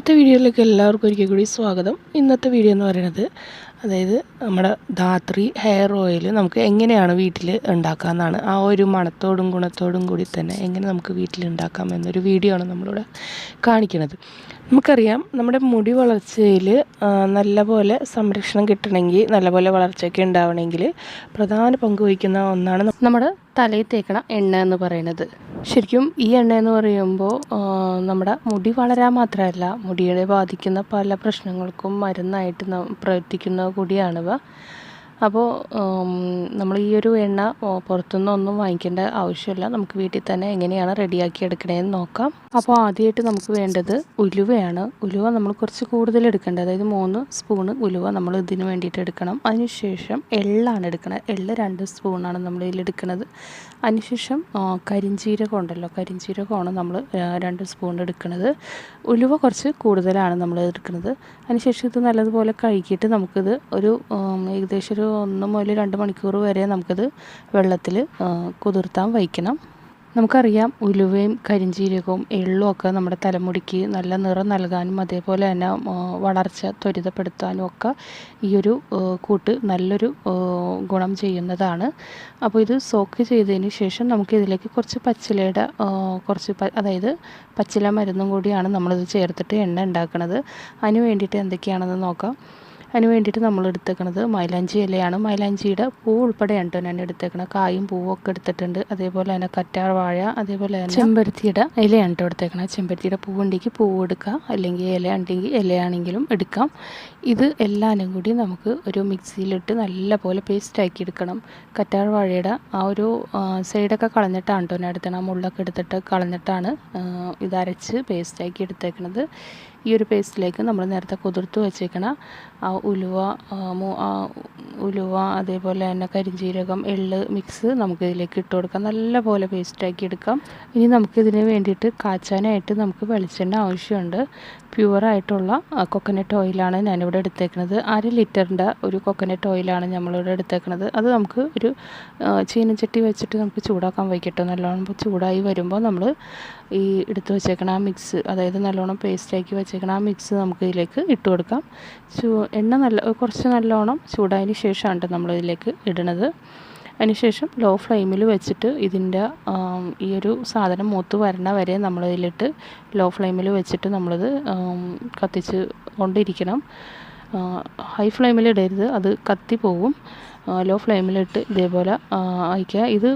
ഇന്നത്തെ വീഡിയോയിലേക്ക് എല്ലാവർക്കും ഒരിക്കൽ കൂടി സ്വാഗതം. ഇന്നത്തെ വീഡിയോ എന്ന് പറയുന്നത് അതായത് നമ്മുടെ ധാത്രി ഹെയർ ഓയിൽ നമുക്ക് എങ്ങനെയാണ് വീട്ടിൽ ഉണ്ടാക്കാമെന്നാണ് ആ ഒരു മണത്തോടും ഗുണത്തോടും കൂടി തന്നെ എങ്ങനെ നമുക്ക് വീട്ടിൽ ഉണ്ടാക്കാം എന്നൊരു വീഡിയോ ആണ് നമ്മളിവിടെ കാണിക്കുന്നത്. നമുക്കറിയാം നമ്മുടെ മുടി വളർച്ചയിൽ നല്ലപോലെ സംരക്ഷണം കിട്ടണമെങ്കിൽ നല്ലപോലെ വളർച്ചയൊക്കെ ഉണ്ടാവണമെങ്കിൽ പ്രധാന പങ്ക് വഹിക്കുന്ന ഒന്നാണ് നമ്മുടെ തലയിൽ തേക്കണ എണ്ണ എന്ന് പറയുന്നത്. ശരിക്കും ഈ എണ്ണ എന്ന് പറയുമ്പോൾ നമ്മുടെ മുടി വളരാൻ മാത്രമല്ല മുടിയെ ബാധിക്കുന്ന പല പ്രശ്നങ്ങൾക്കും മരുന്നായിട്ട് പ്രവർത്തിക്കുന്ന കൂടിയാണിവ. അപ്പോൾ നമ്മൾ ഈ ഒരു എണ്ണ പുറത്തുനിന്നൊന്നും വാങ്ങിക്കേണ്ട ആവശ്യമില്ല. നമുക്ക് വീട്ടിൽ തന്നെ എങ്ങനെയാണ് റെഡിയാക്കി എടുക്കണേന്ന് നോക്കാം. അപ്പോൾ ആദ്യമായിട്ട് നമുക്ക് വേണ്ടത് ഉലുവയാണ്. ഉലുവ നമ്മൾ കുറച്ച് കൂടുതൽ എടുക്കേണ്ടത് അതായത് മൂന്ന് സ്പൂണ് ഉലുവ നമ്മൾ ഇതിന് വേണ്ടിയിട്ട് എടുക്കണം. അതിനുശേഷം എള്ളാണ് എടുക്കുന്നത് എള്ള് രണ്ട് സ്പൂണാണ് നമ്മൾ ഇതിൽ എടുക്കുന്നത് അതിനുശേഷം കരിഞ്ചീരകം ഉണ്ടല്ലോ കരിഞ്ചീരകമാണ് നമ്മൾ രണ്ട് സ്പൂൺ എടുക്കുന്നത് ഉലുവ കുറച്ച് കൂടുതലാണ് നമ്മൾ എടുക്കുന്നത് അതിനുശേഷം ഇത് നല്ലതുപോലെ കഴുകിയിട്ട് നമുക്കിത് ഒരു ഏകദേശം ഒരു ഒന്ന് മുതൽ രണ്ട് മണിക്കൂർ വരെ നമുക്കത് വെള്ളത്തിൽ കുതിർത്താൻ വയ്ക്കണം. നമുക്കറിയാം ഉലുവയും കരിഞ്ചീരകവും എള്ളും ഒക്കെ നമ്മുടെ തലമുടിക്ക് നല്ല നിറം നൽകാനും അതേപോലെ തന്നെ വളർച്ച ത്വരിതപ്പെടുത്താനും ഒക്കെ ഈ ഒരു കൂട്ട് നല്ലൊരു ഗുണം ചെയ്യുന്നതാണ്. അപ്പോൾ ഇത് സോക്ക് ചെയ്തതിന് ശേഷം നമുക്ക് ഇതിലേക്ക് കുറച്ച് പച്ചിലയുടെ കുറച്ച് അതായത് പച്ചില മരുന്നും കൂടിയാണ് നമ്മളിത് ചേർത്തിട്ട് എണ്ണ ഉണ്ടാക്കുന്നത് അതിന് വേണ്ടിയിട്ട് എന്തൊക്കെയാണെന്ന് നോക്കാം. അതിന് വേണ്ടിയിട്ട് നമ്മൾ എടുത്തേക്കണത് മൈലാഞ്ചി ഇലയാണ്. മൈലാഞ്ചിയുടെ പൂ ഉൾപ്പെടെയാണ് കേട്ടോ ഞാൻ എടുത്തേക്കണത്. കായും പൂവും ഒക്കെ എടുത്തിട്ടുണ്ട്. അതേപോലെ തന്നെ കറ്റാർ വാഴ അതേപോലെ തന്നെ ചെമ്പരത്തിയുടെ ഇലയാണ് കേട്ടോ എടുത്തേക്കണത്. ചെമ്പരത്തിയുടെ പൂവുണ്ടെങ്കിൽ പൂവ് എടുക്കാം. അല്ലെങ്കിൽ ഇല ഉണ്ടെങ്കിൽ ഇലയാണെങ്കിലും എടുക്കാം. ഇത് എല്ലാനും കൂടി നമുക്ക് ഒരു മിക്സിയിലിട്ട് നല്ല പോലെ പേസ്റ്റ് ആക്കി എടുക്കണം. കറ്റാർ വാഴയുടെ ആ ഒരു സൈഡൊക്കെ കളഞ്ഞിട്ടാണ് കേട്ടോ ഞാൻ എടുത്തത്. ആ മുള്ളൊക്കെ എടുത്തിട്ട് കളഞ്ഞിട്ടാണ് ഇത് അരച്ച് പേസ്റ്റാക്കി എടുത്തേക്കണത്. ഈ ഒരു പേസ്റ്റിലേക്ക് നമ്മൾ നേരത്തെ കുതിർത്ത് വെച്ചേക്കണ ആ ഉലുവ ഉലുവ അതേപോലെ തന്നെ കരിഞ്ചീരകം എള്ള് മിക്സ് നമുക്ക് ഇതിലേക്ക് ഇട്ട് കൊടുക്കാം. നല്ലപോലെ പേസ്റ്റാക്കി എടുക്കാം. ഇനി നമുക്കിതിന് വേണ്ടിയിട്ട് കാച്ചാനായിട്ട് നമുക്ക് വെളിച്ചെണ്ണ ആവശ്യമുണ്ട്. പ്യുവറായിട്ടുള്ള കൊക്കനട്ട് ഓയിലാണ് ഞാനിവിടെ എടുത്തേക്കുന്നത്. അര ലിറ്ററിന്റെ ഒരു കൊക്കനട്ട് ഓയിലാണ് നമ്മളിവിടെ എടുത്തേക്കുന്നത്. അത് നമുക്ക് ഒരു ചീനച്ചട്ടി വെച്ചിട്ട് നമുക്ക് ചൂടാക്കാൻ വയ്ക്കട്ടോ. നല്ലോണം ചൂടായി വരുമ്പോൾ നമ്മൾ ഈ എടുത്ത് വെച്ചേക്കണ ആ മിക്സ് അതായത് നല്ലോണം പേസ്റ്റാക്കി വെച്ചേക്കണ ആ മിക്സ് നമുക്ക് ഇതിലേക്ക് ഇട്ട് കൊടുക്കാം. എണ്ണ നല്ല കുറച്ച് നല്ലോണം ചൂടായതിന് ശേഷമാണ് നമ്മളിതിലേക്ക് ഇടണത്. അതിനുശേഷം ലോ ഫ്ലെയിമിൽ വെച്ചിട്ട് ഇതിന്റെ ഈ ഒരു സാധനം മൂത്ത് വരണ വരെ നമ്മളിതിലിട്ട് ലോ ഫ്ലെയിമിൽ വെച്ചിട്ട് നമ്മളിത് കത്തിച്ച് കൊണ്ടിരിക്കണം. ഹൈ ഫ്ലെയിമിൽ ഇടരുത്. അത് കത്തി പോകും ലോ ഫ്ലെയിമിലിട്ട് ഇതേപോലെ അയക്കുക ഇത്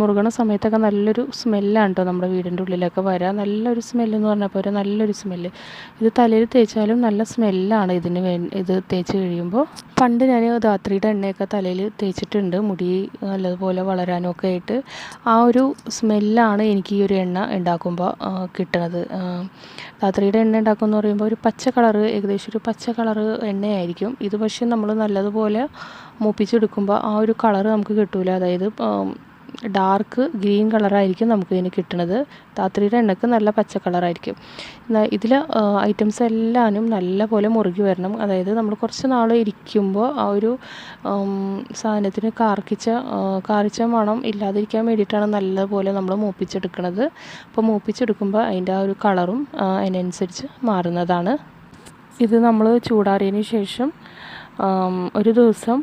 മുറുകണ സമയത്തൊക്കെ നല്ലൊരു സ്മെല്ലാണ് കേട്ടോ നമ്മുടെ വീടിന്റെ ഉള്ളിലൊക്കെ വരാം. നല്ലൊരു സ്മെല്ലെന്ന് പറഞ്ഞാൽ പോരാ നല്ലൊരു സ്മെല്ല്. ഇത് തലയിൽ തേച്ചാലും നല്ല സ്മെല്ലാണ് ഇതിന് വേ ഇത് തേച്ച് കഴിയുമ്പോൾ. പണ്ട് ഞാൻ ധാത്രിയുടെ എണ്ണയൊക്കെ തലയിൽ തേച്ചിട്ടുണ്ട് മുടി നല്ലതുപോലെ വളരാനൊക്കെ ആയിട്ട്. ആ ഒരു സ്മെല്ലാണ് എനിക്ക് ഈ ഒരു എണ്ണ ഉണ്ടാക്കുമ്പോൾ കിട്ടുന്നത് ധാത്രിയുടെ എണ്ണ ഉണ്ടാക്കുമെന്ന് പറയുമ്പോൾ ഒരു പച്ച കളറ് ഏകദേശം ഒരു പച്ച കളറ് എണ്ണയായിരിക്കും. ഇത് പക്ഷേ നമ്മൾ നല്ലതുപോലെ മൂപ്പിച്ചെടുക്കുമ്പോൾ ആ ഒരു കളർ നമുക്ക് കിട്ടൂല. അതായത് ഡാർക്ക് ഗ്രീൻ കളറായിരിക്കും നമുക്ക് ഇതിന് കിട്ടുന്നത് താത്രിയുടെ എണ്ണക്ക് നല്ല പച്ച കളറായിരിക്കും. ഇതിൽ ഐറ്റംസ് എല്ലാനും നല്ല പോലെ മുറുകി വരണം. അതായത് നമ്മൾ കുറച്ച് നാൾ ഇരിക്കുമ്പോൾ ആ ഒരു സാധനത്തിന് കാർക്കിച്ച കാർച്ച മണം ഇല്ലാതിരിക്കാൻ വേണ്ടിയിട്ടാണ് നല്ലപോലെ നമ്മൾ മൂപ്പിച്ചെടുക്കുന്നത് അപ്പോൾ മൂപ്പിച്ചെടുക്കുമ്പോൾ അതിന്റെ ആ ഒരു കളറും അതിനനുസരിച്ച് മാറുന്നതാണ്. ഇത് നമ്മൾ ചൂടാറിയതിന് ശേഷം ഒരു ദിവസം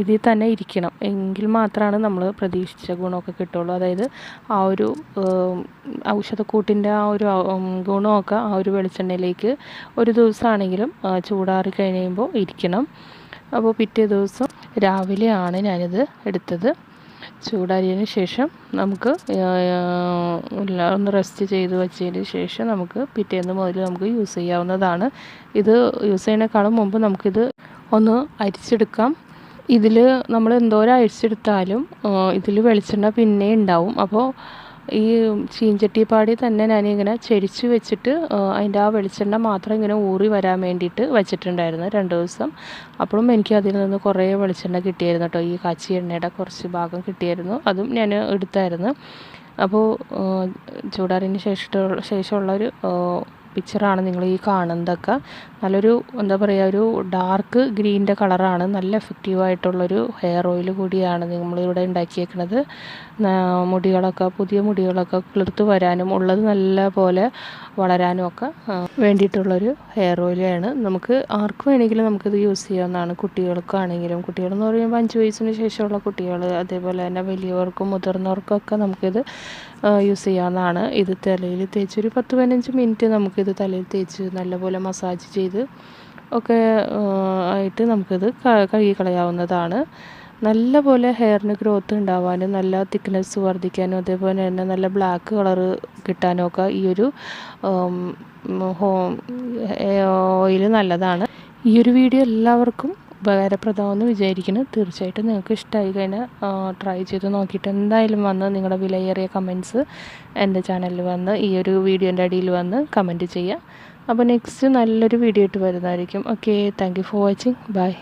ഇതിൽ തന്നെ ഇരിക്കണം. എങ്കിൽ മാത്രമാണ് നമ്മൾ പ്രതീക്ഷിച്ച ഗുണമൊക്കെ കിട്ടുള്ളൂ. അതായത് ആ ഒരു ഔഷധക്കൂട്ടിന്റെ ആ ഒരു ഗുണമൊക്കെ ആ ഒരു വെളിച്ചെണ്ണയിലേക്ക് ഒരു ദിവസമാണെങ്കിലും ചൂടാറി കഴിയുമ്പോൾ ഇരിക്കണം. അപ്പോൾ പിറ്റേ ദിവസം രാവിലെയാണ് ഞാനിത് എടുത്തത്. ചൂടാറിയതിന് ശേഷം നമുക്ക് എല്ലാം ഒന്ന് റെസ്റ്റ് ചെയ്ത് വെച്ചതിന് ശേഷം നമുക്ക് പിറ്റേന്ന് മുതൽ നമുക്ക് യൂസ് ചെയ്യാവുന്നതാണ്. ഇത് യൂസ് ചെയ്യുന്നതിനേക്കാളും മുമ്പ് നമുക്കിത് ഒന്ന് അരിച്ചെടുക്കാം. ഇതിൽ നമ്മൾ എന്തോരം അരിച്ചെടുത്താലും ഇതിൽ വെളിച്ചെണ്ണ പിന്നെ ഉണ്ടാവും. അപ്പോൾ ഈ ചീഞ്ചട്ടിപ്പാടി തന്നെ ഞാനിങ്ങനെ ചെരിച്ച് വെച്ചിട്ട് അതിന്റെ ആ വെളിച്ചെണ്ണ മാത്രം ഇങ്ങനെ ഊറി വരാൻ വേണ്ടിയിട്ട് വെച്ചിട്ടുണ്ടായിരുന്നു രണ്ട് ദിവസം. അപ്പോഴും എനിക്ക് അതിൽ നിന്ന് കുറേ വെളിച്ചെണ്ണ കിട്ടിയായിരുന്നു കേട്ടോ. ഈ കാച്ചി എണ്ണയുടെ കുറച്ച് ഭാഗം കിട്ടിയായിരുന്നു. അതും ഞാൻ എടുത്തായിരുന്നു. അപ്പോൾ ചൂടാറിന് ശേഷം ശേഷമുള്ള ഒരു പിക്ചറാണ് നിങ്ങൾ ഈ കാണുന്നതൊക്കെ. നല്ലൊരു എന്താ പറയുക ഒരു ഡാർക്ക് ഗ്രീന്റെ കളറാണ് നല്ല എഫക്റ്റീവായിട്ടുള്ളൊരു ഹെയർ ഓയിൽ കൂടിയാണ് നമ്മളിവിടെ ഉണ്ടാക്കിയേക്കുന്നത് മുടികളൊക്കെ പുതിയ മുടികളൊക്കെ കിളിർത്ത് വരാനും ഉള്ളത് നല്ല പോലെ വളരാനും ഒക്കെ വേണ്ടിയിട്ടുള്ളൊരു ഹെയർ ഓയിലാണ് നമുക്ക് ആർക്ക് വേണമെങ്കിലും നമുക്കിത് യൂസ് ചെയ്യാവുന്നതാണ്. കുട്ടികൾക്കാണെങ്കിലും കുട്ടികളെന്ന് പറയുമ്പോൾ അഞ്ച് വയസ്സിന് ശേഷമുള്ള കുട്ടികൾ അതേപോലെ തന്നെ വലിയവർക്കും മുതിർന്നവർക്കൊക്കെ നമുക്കിത് യൂസ് ചെയ്യാവുന്നതാണ്. ഇത് തലയിൽ തേച്ചൊരു പത്ത് പതിനഞ്ച് മിനിറ്റ് നമുക്കിത് തലയിൽ തേച്ച് നല്ലപോലെ മസാജ് ചെയ്ത് ഒക്കെ ആയിട്ട് നമുക്കിത് കഴുകി കളയാവുന്നതാണ് നല്ല പോലെ ഹെയറിന് ഗ്രോത്ത് ഉണ്ടാവാനും നല്ല തിക്നെസ് വർദ്ധിക്കാനും അതേപോലെ തന്നെ നല്ല ബ്ലാക്ക് കളറ് കിട്ടാനും ഒക്കെ ഈ ഒരു ഹോം ഓയിൽ നല്ലതാണ്. ഈ ഒരു വീഡിയോ എല്ലാവർക്കും ഉപകാരപ്രദമാണെന്ന് വിചാരിക്കുന്നു. തീർച്ചയായിട്ടും നിങ്ങൾക്ക് ഇഷ്ടമായി കഴിഞ്ഞാൽ ട്രൈ ചെയ്ത് നോക്കിയിട്ട് എന്തായാലും വന്ന് നിങ്ങളുടെ വിലയേറിയ കമൻസ് എന്റെ ചാനലിൽ വന്ന് ഈ ഒരു വീഡിയോന്റെ അടിയിൽ വന്ന് കമന്റ് ചെയ്യുക. അപ്പോൾ നെക്സ്റ്റ് നല്ലൊരു വീഡിയോ ഇട്ട് വരുന്നതായിരിക്കും. Okay thank for watching bye